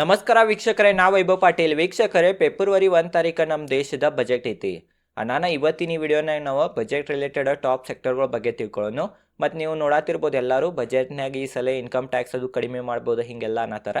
ನಮಸ್ಕಾರ ವೀಕ್ಷಕರೇ ನಾ ವೈಭವ್ ಪಾಟೀಲ್. ವೀಕ್ಷಕರೇ, ಫೆಬ್ರವರಿ ಒಂದು ತಾರೀಕು ನಮ್ಮ ದೇಶದ ಬಜೆಟ್ ಐತಿ. ನಾನು ಇವತ್ತಿನ ಈ ವಿಡಿಯೋನಾಗ ನಾವು ಬಜೆಟ್ ರಿಲೇಟೆಡ್ ಟಾಪ್ ಸೆಕ್ಟರ್ಗಳ ಬಗ್ಗೆ ತಿಳ್ಕೊಳ್ಳೋನು ಮತ್ತು ನೀವು ನೋಡಾತಿರ್ಬೋದು ಎಲ್ಲರೂ ಬಜೆಟ್ನಾಗ ಈ ಸಲ ಇನ್ಕಮ್ ಟ್ಯಾಕ್ಸ್ ಅದು ಕಡಿಮೆ ಮಾಡ್ಬೋದು, ಹಿಂಗೆಲ್ಲ ಥರ.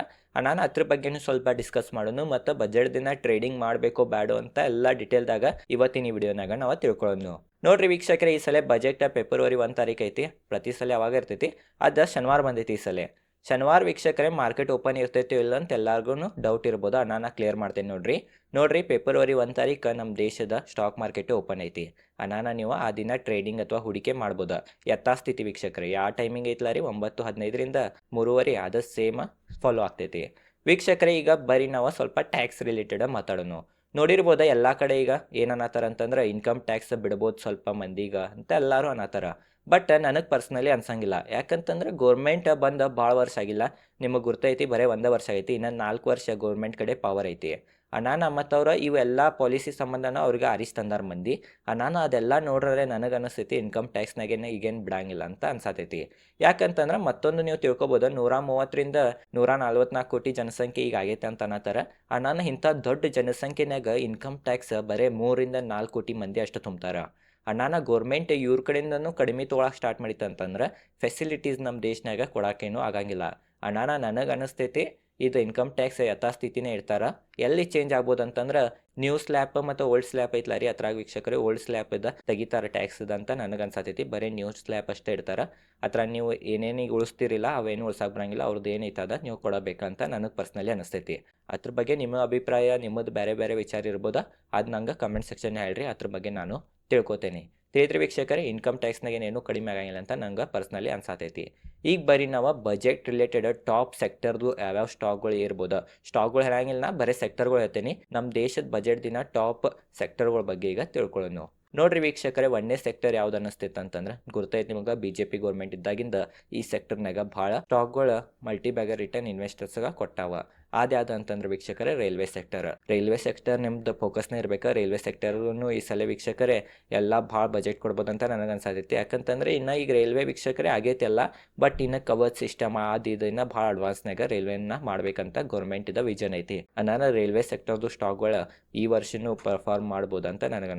ನಾನು ಅದ್ರ ಬಗ್ಗೆನೂ ಸ್ವಲ್ಪ ಡಿಸ್ಕಸ್ ಮಾಡೋನು ಮತ್ತು ಬಜೆಟ್ ದಿನ ಟ್ರೇಡಿಂಗ್ ಮಾಡಬೇಕು ಬ್ಯಾಡು ಅಂತ ಎಲ್ಲ ಡಿಟೇಲ್ದಾಗ ಇವತ್ತಿನ ಈ ವಿಡಿಯೋನಾಗ ನಾವು ತಿಳ್ಕೊಳ್ಳೋನು ನೋಡ್ರಿ ವೀಕ್ಷಕರೇ, ಈ ಸಲ ಬಜೆಟ್ ಫೆಬ್ರವರಿ ಒಂದು ತಾರೀಕು ಐತಿ. ಪ್ರತಿ ಸಲ ಯಾವಾಗ ಇರ್ತೈತಿ? ಅದು ಶನಿವಾರ ಬಂದೈತಿ ಈ ಸಲ. ಶನಿವಾರ ವೀಕ್ಷಕರೇ ಮಾರ್ಕೆಟ್ ಓಪನ್ ಇರ್ತೈತೋ ಇಲ್ಲ ಅಂತ ಎಲ್ಲರಿಗೂ ಡೌಟ್ ಇರ್ಬೋದು. ಅನಾನ ಕ್ಲಿಯರ್ ಮಾಡ್ತೇನೆ ನೋಡ್ರಿ. ನೋಡ್ರಿ ಫೆಬ್ರವರಿ ಒಂದು ತಾರೀಕು ನಮ್ಮ ದೇಶದ ಸ್ಟಾಕ್ ಮಾರ್ಕೆಟ್ ಓಪನ್ ಐತಿ. ಅನಾನ ನೀವು ಆ ದಿನ ಟ್ರೇಡಿಂಗ್ ಅಥವಾ ಹೂಡಿಕೆ ಮಾಡ್ಬೋದು? ಯಥಾಸ್ಥಿತಿ ವೀಕ್ಷಕರೇ. ಯಾವ ಟೈಮಿಂಗ್ ಐತಲ್ಲ ರೀ? ಒಂಬತ್ತು, ಹದಿನೈದರಿಂದ ಮೂರುವರೆ, ಅದು ಸೇಮ್ ಫಾಲೋ ಆಗ್ತೈತಿ. ವೀಕ್ಷಕರೇ, ಈಗ ಬರೀ ನಾವು ಸ್ವಲ್ಪ ಟ್ಯಾಕ್ಸ್ ರಿಲೇಟೆಡ್ ಮಾತಾಡೋಣ. ನೋಡಿರ್ಬೋದ, ಎಲ್ಲ ಕಡೆ ಈಗ ಏನನ್ನತ್ತಾರ ಅಂತಂದ್ರೆ ಇನ್ಕಮ್ ಟ್ಯಾಕ್ಸ್ ಬಿಡ್ಬೋದು ಸ್ವಲ್ಪ ಮಂದಿಗ ಅಂತ ಎಲ್ಲರೂ ಅನ್ನತ್ತಾರ ಬಟ್ ನನಗೆ ಪರ್ಸ್ನಲಿ ಅನ್ಸಂಗಿಲ್ಲ. ಯಾಕಂತಂದ್ರೆ ಗೋರ್ಮೆಂಟ್ ಬಂದ ಭಾಳ ವರ್ಷ ಆಗಿಲ್ಲ. ನಿಮಗೆ ಗುರ್ತೈತಿ, ಬರೀ ಒಂದೇ ವರ್ಷ ಐತಿ, ಇನ್ನು ನಾಲ್ಕು ವರ್ಷ ಗೋರ್ಮೆಂಟ್ ಕಡೆ ಪವರ್ ಐತಿ. ಅನಾನ ಮತ್ತವ್ರು ಇವೆಲ್ಲ ಪಾಲಿಸಿ ಸಂಬಂಧನ ಅವ್ರಿಗೆ ಆರಿಸ್ತಂದಾರ ಮಂದಿ. ಅನಾನ ಅದೆಲ್ಲ ನೋಡ್ರೆ ನನಗೆ ಅನಿಸ್ತೈತಿ ಇನ್ಕಮ್ ಟ್ಯಾಕ್ಸ್ನಾಗೇನೆ ಈಗೇನು ಬಿಡಂಗಿಲ್ಲ ಅಂತ ಅನ್ಸತೈತಿ. ಯಾಕಂತಂದ್ರೆ ಮತ್ತೊಂದು ನೀವು ತಿಳ್ಕೊಬೋದು, ನೂರ ಮೂವತ್ತರಿಂದ ನೂರ ನಲ್ವತ್ನಾಲ್ಕು ಕೋಟಿ ಜನಸಂಖ್ಯೆ ಈಗ ಆಗೈತೆ ಅಂತ ಅನ್ನತ್ತಾರ ಅನಾನ ಇಂಥ ದೊಡ್ಡ ಜನಸಂಖ್ಯೆನಾಗ ಇನ್ಕಮ್ ಟ್ಯಾಕ್ಸ್ ಬರೀ ಮೂರಿಂದ ನಾಲ್ಕು ಕೋಟಿ ಮಂದಿ ಅಷ್ಟು ತುಂಬ್ತಾರ. ಅಣ್ಣಾನ ಗೌರ್ಮೆಂಟ್ ಇವ್ರ ಕಡೆಯಿಂದನು ಕಡಿಮೆ ತೊಗೊಳಕ್ಕೆ ಸ್ಟಾರ್ಟ್ ಮಾಡಿತ್ತು ಅಂತಂದ್ರೆ ಫೆಸಿಲಿಟೀಸ್ ನಮ್ಮ ದೇಶನಾಗ ಕೊಡೋಕೇನು ಆಗಂಗಿಲ್ಲ. ಅಣ್ಣನ ನನಗೆ ಅನಿಸ್ತೈತಿ, ಇದು ಇನ್ಕಮ್ ಟ್ಯಾಕ್ಸ್ ಯಥಾಸ್ಥಿತಿನೇ ಇರ್ತಾರ ಎಲ್ಲಿ ಚೇಂಜ್ ಆಗ್ಬೋದು ಅಂತಂದ್ರೆ ನ್ಯೂ ಸ್ಲ್ಯಾಪ್ ಮತ್ತು ಓಲ್ಡ್ ಸ್ಲ್ಯಾಪ್ ಐತ್ಲ ರೀ ಅದ್ರಾಗ ವೀಕ್ಷಕರು ಓಲ್ಡ್ ಸ್ಲ್ಯಾಪ್ ಇದ್ದ ತೆಗಿತಾರೆ ಟ್ಯಾಕ್ಸ್ ಅಂತ ನನಗೆ ಅನ್ಸತೈತಿ. ಬರೀ ನ್ಯೂ ಸ್ಲ್ಯಾಪ್ ಅಷ್ಟೇ ಇರ್ತಾರ ಅದ್ರ ನೀವು ಏನೇನಿಗೆ ಉಳಿಸ್ತಿರಿಲ್ಲ, ಅವೇನು ಉಳ್ಸಕ್ಕೆ ಬರಂಗಿಲ್ಲ ಅವ್ರದ್ದು ಏನೈತದ ನೀವು ಕೊಡಬೇಕಂತ ನನಗೆ ಪರ್ಸ್ನಲಿ ಅನಿಸ್ತೈತಿ. ಅದ್ರ ಬಗ್ಗೆ ನಿಮ್ಮ ಅಭಿಪ್ರಾಯ, ನಿಮ್ಮದು ಬೇರೆ ಬೇರೆ ವಿಚಾರ ಇರ್ಬೋದಾ, ಅದು ನಂಗೆ ಕಮೆಂಟ್ ಸೆಕ್ಷನ್ ಹೇಳ್ರಿ ಅದ್ರ ಬಗ್ಗೆ ನಾನು ತಿಳ್ಕೊತೇನೆ. ತಿಳಿದ್ರಿ ವೀಕ್ಷಕರೇ ಇನ್ಕಮ್ ಟ್ಯಾಕ್ಸ್ನಾಗ ಏನೇನು ಕಡಿಮೆ ಆಗಂಗಿಲ್ಲ ಅಂತ ನಂಗೆ ಪರ್ಸ್ನಲಿ ಅನ್ಸಾತೈತಿ. ಈಗ ಬರೀ ನಾವು ಬಜೆಟ್ ರಿಲೇಟೆಡ್ ಟಾಪ್ ಸೆಕ್ಟರ್ದು ಯಾವ್ಯಾವ ಸ್ಟಾಕ್ಗಳು ಇರ್ಬೋದು. ಸ್ಟಾಕ್ಗಳು ಹೇಳಂಗಿಲ್ಲ ನಾ, ಬರೀ ಸೆಕ್ಟರ್ಗಳು ಹೇಳ್ತೀನಿ. ನಮ್ಮ ದೇಶದ ಬಜೆಟ್ ದಿನ ಟಾಪ್ ಸೆಕ್ಟರ್ಗಳ ಬಗ್ಗೆ ಈಗ ತಿಳ್ಕೊಳ್ಳೋಣ ನೋಡ್ರಿ ವೀಕ್ಷಕರೇ, ಒಂದೇ ಸೆಕ್ಟರ್ ಯಾವ್ದು ಅನ್ನಿಸ್ತೈತೆ ಅಂತಂದ್ರೆ ಗುರ್ತೈತೆ ನಿಮಗೆ ಬಿ ಜೆ ಪಿ ಗೌರ್ಮೆಂಟ್ ಇದ್ದಾಗಿಂದ ಈ ಸೆಕ್ಟರ್ನಾಗ ಭಾಳ ಸ್ಟಾಕ್ಗಳು ಮಲ್ಟಿ ಬ್ಯಾಗರ್ ರಿಟರ್ನ್ ಇನ್ವೆಸ್ಟರ್ಸ್ಗೆ ಕೊಟ್ಟಾವ. ಅದ್ಯಾವ್ದು ಅಂತಂದ್ರೆ ವೀಕ್ಷಕರೇ, ರೈಲ್ವೆ ಸೆಕ್ಟರ್. ರೈಲ್ವೆ ಸೆಕ್ಟರ್ ನಿಮ್ದು ಫೋಕಸ್ನೇ ಇರಬೇಕು. ರೈಲ್ವೆ ಸೆಕ್ಟರ್ನು ಈ ಸಲ ವೀಕ್ಷಕರೇ ಎಲ್ಲ ಭಾಳ ಬಜೆಟ್ ಕೊಡ್ಬೋದಂತ ನನಗೆ ಅನ್ಸತೈತಿ ಯಾಕಂತಂದ್ರೆ ಇನ್ನು ಈಗ ರೈಲ್ವೆ ವೀಕ್ಷಕರೇ ಆಗೈತಿ ಬಟ್ ಇನ್ನು ಕವರ್ ಸಿಸ್ಟಮ್ ಅದು ಇದನ್ನ ಭಾಳ ಅಡ್ವಾನ್ಸ್ನಾಗ ರೈಲ್ವೆನ ಮಾಡ್ಬೇಕಂತ ಗೌರ್ಮೆಂಟ್ ಇದ ವಿಜನ್ ಐತಿ. ನಾನು ರೈಲ್ವೆ ಸೆಕ್ಟರ್ದು ಸ್ಟಾಕ್ಗಳು ಈ ವರ್ಷನೂ ಪರ್ಫಾರ್ಮ್ ಮಾಡ್ಬೋದು ಅಂತ ನನಗೆ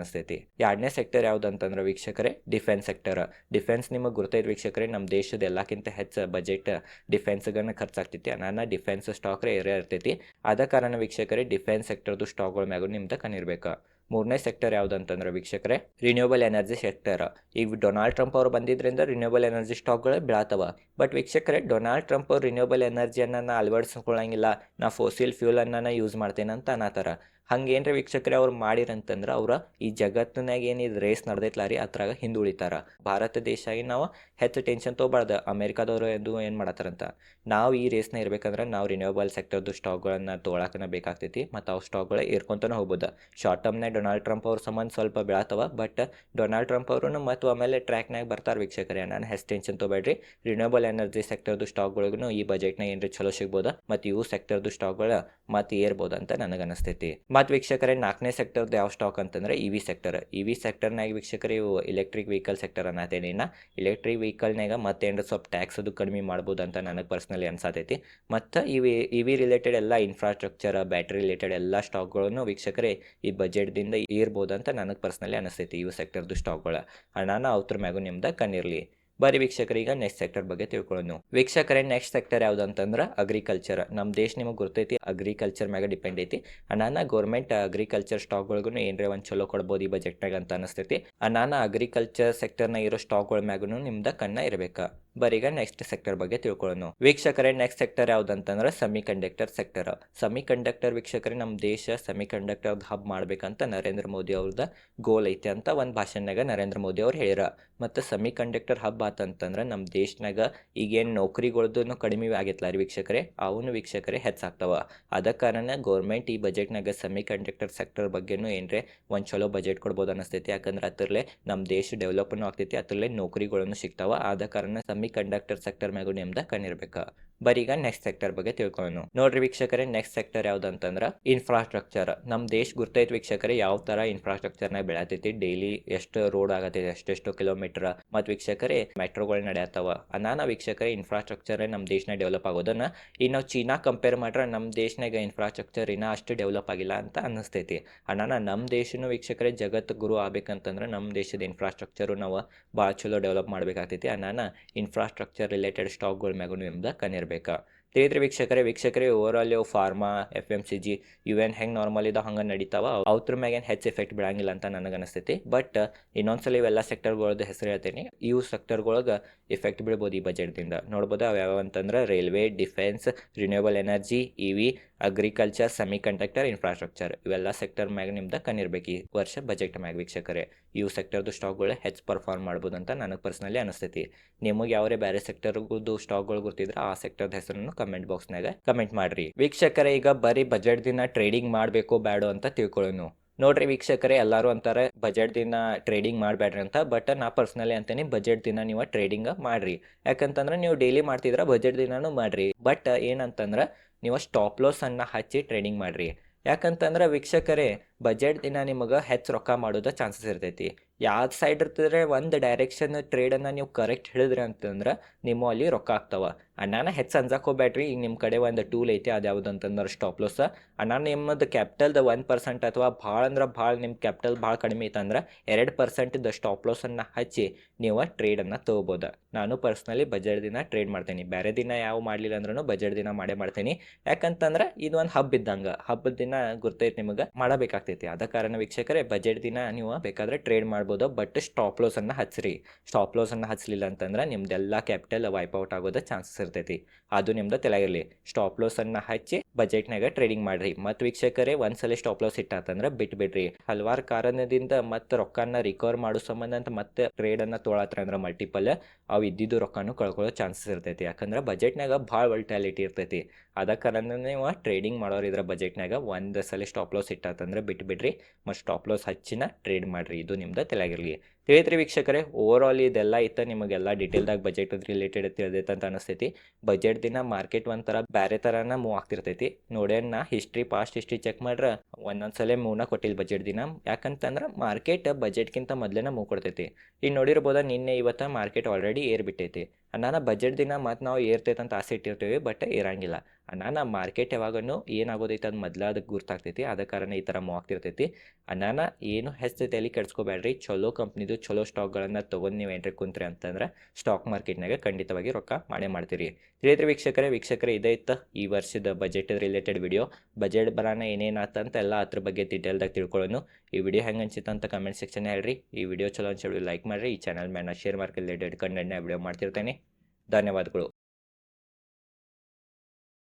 ಎರಡನೇ ಸೆಕ್ಟರ್ ಯಾವ್ದು ಅಂತಂದ್ರೆ ವೀಕ್ಷಕರೇ ಡಿಫೆನ್ಸ್ ಸೆಕ್ಟರ್ ಡಿಫೆನ್ಸ್ ನಿಮಗೆ ಗುರ್ತೈತೆ ವೀಕ್ಷಕರೇ ನಮ್ಮ ದೇಶದ ಎಲ್ಲಕ್ಕಿಂತ ಹೆಚ್ಚು ಬಜೆಟ್ ಡಿಫೆನ್ಸ್ಗಳನ್ನ ಖರ್ಚಾಗ್ತೈತಿ. ನಾನು ಡಿಫೆನ್ಸ್ ಸ್ಟಾಕ್ ಏರಿಯಾ ಇರ್ತೈತಿ. ಆದ ಕಾರಣ ವೀಕ್ಷಕರೇ, ಡಿಫೆನ್ಸ್ ಸೆಕ್ಟರ್ದು ಸ್ಟಾಕ್ಗಳ ಮ್ಯಾಗೂ ನಿಮ್ದು ಕಣ್ಣಿರ್ಬೇಕು. ಮೂರನೇ ಸೆಕ್ಟರ್ ಯಾವುದು ಅಂತಂದ್ರೆ ವೀಕ್ಷಕರೇ ರಿನ್ಯೂಬಲ್ ಎನರ್ಜಿ ಸೆಕ್ಟರ್ ಈಗ ಡೊನಾಲ್ಡ್ ಟ್ರಂಪ್ ಅವರು ಬಂದಿದ್ರಿಂದ ರಿನ್ಯೂಬಲ್ ಎನರ್ಜಿ ಸ್ಟಾಕ್ಗಳು ಬೀಳತ್ತವ ಬಟ್ ವೀಕ್ಷಕರೇ ಡೊನಾಲ್ಡ್ ಟ್ರಂಪ್ ಅವ್ರು ರಿನ್ಯೂಬಲ್ ಎನರ್ಜಿಯನ್ನು ನಾ ಅಳವಡಿಸ್ಕೊಳ್ಳಂಗಿಲ್ಲ ನಾ ಫೋಸಿಲ್ ಫ್ಯೂಲನ್ನು ಯೂಸ್ ಮಾಡ್ತೇನೆ ಅಂತ ಅನ್ನತ್ತಾರ ಹಂಗೇನ್ರಿ ವೀಕ್ಷಕರೇ ಅವ್ರು ಮಾಡಿರಂತಂದ್ರೆ ಅವ್ರ ಈ ಜಗತ್ತಿನಾಗ ಇದು ರೇಸ್ ನಡೆದೈತ್ಲ ರೀ ಅದ್ರಾಗ ಹಿಂದುಳಿತಾರ ಭಾರತ ದೇಶ ಆಗಿ ನಾವು ಹೆಚ್ಚು ಟೆನ್ಷನ್ ತೊಗೊಬಾರ್ದು. ಅಮೇರಿಕಾದವರು ಅದು ಏನು ಮಾಡತ್ತಾರಂತ. ನಾವು ಈ ರೇಸ್ನ ಇರ್ಬೇಕಂದ್ರೆ ನಾವು ರಿನ್ಯೂವಬಲ್ ಸೆಕ್ಟರ್ದು ಸ್ಟಾಕ್ಗಳನ್ನು ತೊಗೊಳಕನ ಬೇಕಾಗ್ತೈತಿ ಮತ್ತು ಅವು ಸ್ಟಾಕ್ಗಳು ಏರ್ಕೊಂತಾನೆ ಹೋಗ್ಬೋದು. ಶಾರ್ಟ್ ಟರ್ಮ್ನಾಗ ಡೊನಾಲ್ಡ್ ಟ್ರಂಪ್ ಅವ್ರ ಸಂಬಂಧ ಸ್ವಲ್ಪ ಬೀಳತ್ತವ ಬಟ್ ಡೊನಾಲ್ಡ್ ಟ್ರಂಪ್ ಅವರು ಮತ್ತು ಆಮೇಲೆ ಟ್ರ್ಯಾಕ್ನಾಗ ಬರ್ತಾರೆ ವೀಕ್ಷಕರೇ. ನಾನು ಹೆಚ್ಚು ಟೆನ್ಷನ್ ತೊಗೊಬೇಡ್ರಿ. ರಿನ್ಯೂವಬಲ್ ಎನರ್ಜಿ ಸೆಕ್ಟರ್ದು ಸ್ಟಾಕ್ಗಳಿಗೂ ಈ ಬಜೆಟ್ನಾಗ ಏನ್ರಿ ಚಲೋ ಸಿಗ್ಬೋದು ಮತ್ತು ಇವು ಸೆಕ್ಟರ್ದು ಸ್ಟಾಕ್ಗಳ ಮತ್ತು ಏರ್ಬೋದು ಅಂತ ನನಗೆ ಅನಿಸ್ತೈತಿ ಮತ್ತು ವೀಕ್ಷಕರೇ, ನಾಲ್ಕನೇ ಸೆಕ್ಟರ್ದು ಯಾವ ಸ್ಟಾಕ್ ಅಂತಂದ್ರೆ E V sector E V ಸೆಕ್ಟರ್ನಾಗ ವೀಕ್ಷಕರೇ, ಇವು ಎಲೆಕ್ಟ್ರಿಕ್ ವೆಹಿಕಲ್ ಸೆಕ್ಟರ್ ಅನ್ನತೇನೆ ಇನ್ನು ಎಲೆಕ್ಟ್ರಿಕ್ ವೆಹಿಕಲ್ನಾಗ ಮತ್ತೇನು ಸ್ವಲ್ಪ ಟ್ಯಾಕ್ಸ್ ಅದು ಕಡಿಮೆ ಮಾಡ್ಬೋದು ಅಂತ ನನಗೆ ಪರ್ಸ್ನಲಿ ಅನ್ಸಾತೈತಿ. ಮತ್ತು ಇವಿ ಇ ವಿ ರಿಲೇಟೆಡ್ ಎಲ್ಲ ಇನ್ಫ್ರಾಸ್ಟ್ರಕ್ಚರ್ ಬ್ಯಾಟ್ರಿ ರಿಲೇಟೆಡ್ ಎಲ್ಲ ಸ್ಟಾಕ್ಗಳನ್ನು ವೀಕ್ಷಕರೇ ಈ ಬಜೆಟ್ದಿಂದ ಇರ್ಬೋದು ಅಂತ ನನಗೆ ಪರ್ಸ್ನಲಿ ಅನಿಸ್ತೈತಿ ಇವು ಸೆಕ್ಟರ್ದು ಸ್ಟಾಕ್ಗಳು ಹಣನ ಅವ್ರ ಮ್ಯಾಗೂ ನಿಮ್ದು ಕಣ್ಣಿರಲಿ. ಬರೀ ವೀಕ್ಷಕರೀಗ ನೆಕ್ಸ್ಟ್ ಸೆಕ್ಟರ್ ಬಗ್ಗೆ ತಿಳ್ಕೊಳ್ಳೋಣ ವೀಕ್ಷಕರೇ ನೆಕ್ಸ್ಟ್ ಸೆಕ್ಟರ್ ಯಾವ್ದು ಅಂತಂದ್ರೆ ಅಗ್ರಿಕಲ್ಚರ್ ನಮ್ಮ ದೇಶ ನಿಮಗೆ ಗೊತ್ತೈತಿ ಅಗ್ರಿಕಲ್ಚರ್ ಮ್ಯಾಗ ಡಿಪೆಂಡ್ ಐತಿ. ಅನಾನ ಗೌರ್ಮೆಂಟ್ ಅಗ್ರಿಕಲ್ಚರ್ ಸ್ಟಾಕ್ಗಳಿಗೂ ಏನ್ರೆ ಒಂದು ಚಲೋ ಕೊಡ್ಬೋದು ಈ ಬಜೆಟ್ನಾಗ ಅಂತ ಅನಸ್ತೈತಿ. ಅನಾನ ಅಗ್ರಿಕಲ್ಚರ್ ಸೆಕ್ಟರ್ನ ಇರೋ ಸ್ಟಾಕ್ಗಳ ಮ್ಯಾಗೂ ನಿಮ್ದು ಕಣ್ಣ ಇರಬೇಕು. ಬರೀಗ ನೆಕ್ಸ್ಟ್ ಸೆಕ್ಟರ್ ಬಗ್ಗೆ ತಿಳ್ಕೊಳ್ಳೋಣ ವೀಕ್ಷಕರೇ ನೆಕ್ಸ್ಟ್ ಸೆಕ್ಟರ್ ಯಾವ್ದಂತಂದ್ರೆ semiconductor sector semiconductor ವೀಕ್ಷಕರೇ ನಮ್ಮ ದೇಶ ಸೆಮಿ ಕಂಡಕ್ಟರ್ ಹಬ್ ಮಾಡ್ಬೇಕಂತ ನರೇಂದ್ರ ಮೋದಿ ಅವ್ರದ ಗೋಲ್ ಐತೆ ಅಂತ ಒಂದು ಭಾಷಣನಾಗ ನರೇಂದ್ರ ಮೋದಿ ಅವ್ರು ಹೇಳ್ಯಾರ ಮತ್ತು ಸೆಮಿ ಕಂಡಕ್ಟರ್ ಹಬ್ ಆತಂತಂದ್ರೆ ನಮ್ಮ ದೇಶನಾಗ ಈಗೇನು ನೌಕರಿಗಳದ್ದು ಕಡಿಮೆ ಆಗೈತಲ್ಲ ರೀ ವೀಕ್ಷಕರೇ? ಅವನು ವೀಕ್ಷಕರೇ ಹೆಚ್ಚಾಗ್ತಾವ. ಅದ ಕಾರಣ ಗೌರ್ಮೆಂಟ್ ಈ ಬಜೆಟ್ನಾಗ ಸೆಮಿ ಕಂಡಕ್ಟರ್ ಸೆಕ್ಟರ್ ಬಗ್ಗೆನೂ ಏನ್ರೆ ಒಂದು ಚಲೋ ಬಜೆಟ್ ಕೊಡ್ಬೋದು ಅನಿಸ್ತೈತಿ. ಯಾಕಂದ್ರೆ ಅದರಲ್ಲೇ ನಮ್ಮ ದೇಶ ಡೆವಲಪ್ನು ಆಗ್ತೈತಿ, ಅದರಲ್ಲೇ ನೌಕರಿಗಳನ್ನು ಸಿಗ್ತಾವ. ಆದ ಕಾರಣ ಸೆಮಿ ಕಂಡಕ್ಟರ್ ಸೆಕ್ಟರ್ ಮ್ಯಾಗೂ ನಿಮ್ದು ಕಣ್ಣಿರ್ಬೇಕು. ಬರೀ ಈಗ ನೆಕ್ಸ್ಟ್ ಸೆಕ್ಟರ್ ಬಗ್ಗೆ ತಿಳ್ಕೊಳ್ಳೋಣ ನೋಡ್ರಿ ವೀಕ್ಷಕರೇ ನೆಕ್ಸ್ಟ್ ಸೆಕ್ಟರ್ ಯಾವ್ದಂತಂದ್ರ ಇನ್ಫ್ರಾಸ್ಟ್ರಕ್ಚರ್ ನಮ್ ದೇಶ ಗುರ್ತೈತ್ ವೀಕ್ಷಕರೇ, ಯಾವ ತರ ಇನ್ಫ್ರಾಸ್ಟ್ರಕ್ಚರ್ನ ಬೆಳತೈತಿ? ಡೈಲಿ ಎಷ್ಟು ರೋಡ್ ಆಗತೈತಿ, ಎಷ್ಟೆಷ್ಟು ಕಿಲೋಮೀಟರ್ ಮತ್ತು ವೀಕ್ಷಕರೇ ಮೆಟ್ರೋಗಳು ನಡೆಯತ್ತವ ಅನಾನ ವೀಕ್ಷಕರೇ ಇನ್ಫ್ರಾಸ್ಟ್ರಕ್ಚರ್ ನಮ್ಮ ದೇಶನ ಡೆವಲಪ್ ಆಗೋದನ್ನ ಈಗ ನಾವು ಚೀನಾ ಕಂಪೇರ್ ಮಾಡ್ರೆ ನಮ್ಮ ದೇಶನಾಗ ಇನ್ಫ್ರಾಸ್ಟ್ರಕ್ಚರ್ ಇನ್ನ ಅಷ್ಟು ಡೆವಲಪ್ ಆಗಿಲ್ಲ ಅಂತ ಅನ್ನಿಸ್ತೈತಿ. ಅನಾನ ನಮ್ಮ ದೇಶನು ವೀಕ್ಷಕರೇ, ಜಗತ್ ಗುರು ಆಗ್ಬೇಕಂತಂದ್ರ ನಮ್ಮ ದೇಶದ ಇನ್ಫ್ರಾಸ್ಟ್ರಕ್ಚರ್ ನಾವು ಭಾಳ ಚಲೋ ಡೆವಲಪ್ ಮಾಡ್ಬೇಕಾಗ್ತೈತಿ. ಅನಾನ ಇನ್ಫ್ರಾಸ್ಟ್ರಕ್ಚರ್ ರಿಲೇಟೆಡ್ ಸ್ಟಾಕ್ಗಳ ಮ್ಯಾಗೂ ನಿಮ್ದು ಕನಿರ್ಬೇಕು ತಿಳಿದ್ರಿ ವೀಕ್ಷಕರೇ ವೀಕ್ಷಕರೇ ಓವರ್ ಆಲ್ ಇವು pharma F M C G ಇವೇನು ಹೆಂಗೆ ನಾರ್ಮಲ್ ಇದಾವೆ ಹಂಗೆ ನಡೀತಾವ? ಅವ್ರ ಮ್ಯಾಗೇನು ಹೆಚ್ಚು ಎಫೆಕ್ಟ್ ಬಿಡಂಗಿಲ್ಲ ಅಂತ ನನಗೆ ಅನಿಸ್ತೈತಿ ಬಟ್ ಇನ್ನೊಂದ್ಸಲ ಇವೆಲ್ಲ ಸೆಕ್ಟರ್ಗಳದ್ದು ಹೆಸರು ಹೇಳ್ತೀನಿ. ಇವು ಸೆಕ್ಟರ್ಗೊಳಗೆ ಎಫೆಕ್ಟ್ ಬಿಡ್ಬೋದು ಈ ಬಜೆಟ್ದಿಂದ ನೋಡ್ಬೋದು ಅವು ಅಂತಂದ್ರೆ railway defence renewable energy E V agriculture semiconductor infrastructure ಇವೆಲ್ಲ ಸೆಕ್ಟರ್ ಮ್ಯಾಗ ನಿಮ್ದು ಕಣ್ಣಿರ್ಬೇಕು. ಈ ವರ್ಷ ಬಜೆಟ್ ಮ್ಯಾಗ ವೀಕ್ಷಕರೇ ಇವು ಸೆಕ್ಟರ್ದು ಸ್ಟಾಕ್ಗಳು ಹೆಚ್ಚು ಪರ್ಫಾರ್ಮ್ ಮಾಡ್ಬೋದು ಅಂತ ನನಗೆ ಪರ್ಸ್ನಲಿ ಅನಿಸ್ತೈತಿ. ನಿಮಗೆ ಯಾವರೇ ಬೇರೆ ಸೆಕ್ಟರ್ದು ಸ್ಟಾಕ್ಗಳು ಗೊತ್ತಿದ್ರೆ ಆ ಸೆಕ್ಟರ್ದ ಹೆಸರನ್ನು ಕಮೆಂಟ್ ಬಾಕ್ಸ್ನಾಗ ಕಮೆಂಟ್ ಮಾಡ್ರಿ. ವೀಕ್ಷಕರೇ, ಈಗ ಬರೀ ಬಜೆಟ್ ದಿನ ಟ್ರೇಡಿಂಗ್ ಮಾಡಬೇಕು ಬೇಡೋ ಅಂತ ತಿಳ್ಕೊಳ್ಳೋನು. ನೋಡ್ರಿ ವೀಕ್ಷಕರೇ, ಎಲ್ಲರೂ ಅಂತಾರೆ ಬಜೆಟ್ ದಿನ ಟ್ರೇಡಿಂಗ್ ಮಾಡಬೇಡ್ರಿ ಅಂತ ಬಟ್ ನಾ ಪರ್ಸ್ನಲಿ ಅಂತೀನಿ ಬಜೆಟ್ ದಿನ ನೀವು ಟ್ರೇಡಿಂಗ್ ಮಾಡ್ರಿ. ಯಾಕಂತಂದ್ರೆ ನೀವು ಡೈಲಿ ಮಾಡ್ತಿದ್ರ ಬಜೆಟ್ ದಿನಾನು ಮಾಡ್ರಿ. ಬಟ್ ಏನಂತಂದ್ರೆ, ನೀವು ಸ್ಟಾಪ್ ಲಾಸ್ ಅನ್ನ ಹಚ್ಚಿ ಟ್ರೇಡಿಂಗ್ ಮಾಡ್ರಿ. ಯಾಕಂತಂದ್ರೆ ವೀಕ್ಷಕರೇ ಬಜೆಟ್ ದಿನ ನಿಮಗೆ ಹೆಚ್ಚು ರೊಕ್ಕ ಮಾಡೋದ ಚಾನ್ಸಸ್ ಇರ್ತೈತಿ. ಯಾವ ಸೈಡ್ ಇರ್ತದ್ರೆ ಒಂದು ಡೈರೆಕ್ಷನ್ ಟ್ರೇಡನ್ನು ನೀವು ಕರೆಕ್ಟ್ ಹೇಳಿದ್ರಿ ಅಂತಂದ್ರೆ ನಿಮ್ಮ ಅಲ್ಲಿ ರೊಕ್ಕ ಆಗ್ತಾವ. ಅಣ್ಣನ ಹೆಚ್ಚು ಅನ್ಸಕ್ಕೆ ಹೋಗ್ಬೇಡ್ರಿ ಈಗ ನಿಮ್ಮ ಕಡೆ ಒಂದು ಟೂಲ್ ಐತಿ, ಅದು ಯಾವ್ದು ಅಂತಂದ್ರೆ ಸ್ಟಾಪ್ ಲಾಸ್ ಅಣ್ಣ ನಿಮ್ಮದು ಕ್ಯಾಪಿಟಲ್ದ ಒನ್ ಪರ್ಸೆಂಟ್ ಅಥವಾ ಭಾಳ ಅಂದ್ರೆ ಭಾಳ ನಿಮ್ಮ ಕ್ಯಾಪಿಟಲ್ ಭಾಳ ಕಡಿಮೆ ಐತಂದ್ರೆ ಎರಡು ಪರ್ಸೆಂಟ್ದ ಸ್ಟಾಪ್ ಲಾಸನ್ನು ಹಚ್ಚಿ ನೀವು ಟ್ರೇಡನ್ನು ತೊಗೋಬೋದು. ನಾನು ಪರ್ಸ್ನಲಿ ಬಜೆಟ್ ದಿನ ಟ್ರೇಡ್ ಮಾಡ್ತೀನಿ. ಬೇರೆ ದಿನ ಯಾವ ಮಾಡಲಿಲ್ಲ ಅಂದ್ರೂ ಬಜೆಟ್ ದಿನ ಮಾಡೇ ಮಾಡ್ತೀನಿ. ಯಾಕಂತಂದ್ರೆ ಇದು ಒಂದು ಹಬ್ಬ ಇದ್ದಂಗೆ. ಹಬ್ಬದ ದಿನ ಗುರ್ತೈತೆ ನಿಮಗೆ ಮಾಡಬೇಕಾಗ್ತೈತಿ ಅದ ಕಾರಣ ವೀಕ್ಷಕರೇ ಬಜೆಟ್ ದಿನ ನೀವು ಬೇಕಾದ್ರೆ ಟ್ರೇಡ್ ಮಾಡ್ಬೋದು. ಬಟ್ ಸ್ಟಾಪ್ ಲಾಸನ್ನು ಹಚ್ಚಿರಿ ಸ್ಟಾಪ್ ಲಾಸನ್ನು ಹಚ್ಚಲಿಲ್ಲ ಅಂತಂದ್ರೆ ನಿಮ್ದೆಲ್ಲ ಕ್ಯಾಪಿಟಲ್ ವೈಪ್ ಔಟ್ ಆಗೋದ ಚಾನ್ಸಸ್ ಇರ್ತೈತಿ. ಅದು ನಿಮ್ದು ತಲೆಗಿರಲಿ ಸ್ಟಾಪ್ ಲಾಸನ್ನು ಹಚ್ಚಿ ಬಜೆಟ್ನಾಗ ಟ್ರೇಡಿಂಗ್ ಮಾಡ್ರಿ. ಮತ್ತು ವೀಕ್ಷಕರೇ ಒಂದ್ಸಲ ಸ್ಟಾಪ್ ಲಾಸ್ ಇಟ್ಟಾತಂದ್ರೆ ಬಿಟ್ಬಿಡ್ರಿ. ಹಲವಾರು ಕಾರಣದಿಂದ ಮತ್ತೆ ರೊಕ್ಕನ ರಿಕವರ್ ಮಾಡೋ ಸಂಬಂಧ ಅಂತ ಮತ್ತೆ ಟ್ರೇಡನ್ನು ತೊಳತ್ರ ಅಂದ್ರೆ ಮಲ್ಟಿಪಲ್ ಅವು ಇದ್ದಿದ್ದು ರೊಕ್ಕನೂ ಕಳ್ಕೊಳ್ಳೋ ಚಾನ್ಸಸ್ ಇರ್ತೈತಿ. ಯಾಕಂದ್ರೆ ಬಜೆಟ್ನಾಗ ಭಾಳ ವಲ್ಟ್ಯಾಲಿಟಿ ಇರ್ತೈತಿ. ಅದ ಕಾರಣ ನೀವು ಟ್ರೇಡಿಂಗ್ ಮಾಡೋರು ಇದ್ರ ಬಜೆಟ್ನಾಗ ಒಂದು ಸಲ ಸ್ಟಾಪ್ ಲಾಸ್ ಇಟ್ಟಾತಂದ್ರೆ ಬಿಟ್ಬಿಡ್ರಿ. ಮತ್ತು ಸ್ಟಾಪ್ ಲಾಸ್ ಹಚ್ಚಿನ ಟ್ರೇಡ್ ಮಾಡಿರಿ. ಇದು ನಿಮ್ದು ತಲೆಗಿರಲಿ ತಿಳಿದ್ರಿ ವೀಕ್ಷಕರೇ ಓವರ್ ಆಲ್ ಇದೆಲ್ಲ ಇತ್ತು ನಿಮಗೆಲ್ಲ ಡೀಟೇಲ್ದಾಗ ಬಜೆಟ್ ರಿಲೇಟೆಡ್ ತಿಳಿದೈತೆ ಅಂತ ಅನಿಸ್ತೈತಿ. ಬಜೆಟ್ ದಿನ ಮಾರ್ಕೆಟ್ ಒಂಥರ ಬೇರೆ ಥರನ ಮೂವ್ ಆಗ್ತಿರ್ತೈತಿ. ನೋಡೋಣ ಹಿಸ್ಟ್ರಿ ಪಾಸ್ಟ್ ಹಿಸ್ಟ್ರಿ ಚೆಕ್ ಮಾಡ್ರೆ ಒಂದೊಂದ್ಸಲ ಮೂವ್ನ ಕೊಟ್ಟಿಲ್ಲ ಬಜೆಟ್ ದಿನ. ಯಾಕಂತಂದ್ರೆ ಮಾರ್ಕೆಟ್ ಬಜೆಟ್ಗಿಂತ ಮೊದಲೇನ ಮೂವ್ ಕೊಡ್ತೈತಿ. ಈಗ ನೋಡಿರ್ಬೋದ ನಿನ್ನೆ ಇವತ್ತು ಮಾರ್ಕೆಟ್ ಆಲ್ರೆಡಿ ಏರ್ ಬಿಟ್ಟೈತಿ. ಬಜೆಟ್ ದಿನ ಮತ್ತು ನಾವು ಏರ್ತೈತೆ ಅಂತ ಆಸೆ ಇಟ್ಟಿರ್ತೀವಿ ಬಟ್ ಇರಂಗಿಲ್ಲ ನಾ ಮಾರ್ಕೆಟ್ ಯಾವಾಗನು ಏನಾಗೋದೈತೆ ಅದು ಮೊದಲ ಅದಕ್ಕೆ ಗುರ್ತಾಗ್ತೈತಿ. ಅದ ಕಾರಣ ಈ ಥರ ಮೂವ್ ಆಗ್ತಿರ್ತೈತಿ. ಅನ್ನಾನ ಏನು ಹೆಚ್ಚು ತಲೆ ಕೆಡ್ಸ್ಕೋಬೇಡ್ರಿ. ಚಲೋ ಕಂಪ್ನಿದು ಚಲೋ ಸ್ಟಾಕ್ಗಳನ್ನು ತೊಗೊಂಡು ನೀವು ಎಂಟ್ರಿ ಕುಂತ್ರಿ ಅಂತಂದ್ರೆ ಸ್ಟಾಕ್ ಮಾರ್ಕೆಟ್ನಾಗ ಖಂಡಿತವಾಗಿ ರೊಕ್ಕ ಮಾಡೇ ಮಾಡ್ತೀರಿ. ತಿಳಿದ್ರಿ ವೀಕ್ಷಕರೇ ವೀಕ್ಷಕರೇ, ಇದೇ ಇತ್ತು ಈ ವರ್ಷದ ಬಜೆಟ್ ರಿಲೇಟೆಡ್ ವಿಡಿಯೋ ಬಜೆಟ್ ಬರಾನ ಏನೇನು ಆತಂತ ಎಲ್ಲ ಅದ್ರ ಬಗ್ಗೆ ಡೀಟೇಲ್ದಾಗ ತಿಳ್ಕೊಳ್ಳೋನು. ಈ ವಿಡಿಯೋ ಹೆಂಗೆ ಅನ್ಸಿತ್ತು ಅಂತ ಕಮೆಂಟ್ ಸೆಕ್ಷನ್ ಹೇಳ್ರಿ. ಈ ವಿಡಿಯೋ ಚಲೋ ಅನ್ಸಿ ಲೈಕ್ ಮಾಡಿರಿ. ಈ ಚಾನಲ್ ಮೇಲೆ ಶೇರ್ ಮಾರ್ಕೆಟ್ ರಿಲೇಟೆಡ್ ಕಂಟೆಂಟ್ನ ವಿಡಿಯೋ ಮಾಡ್ತಿರ್ತೇನೆ. ಧನ್ಯವಾದಗಳು.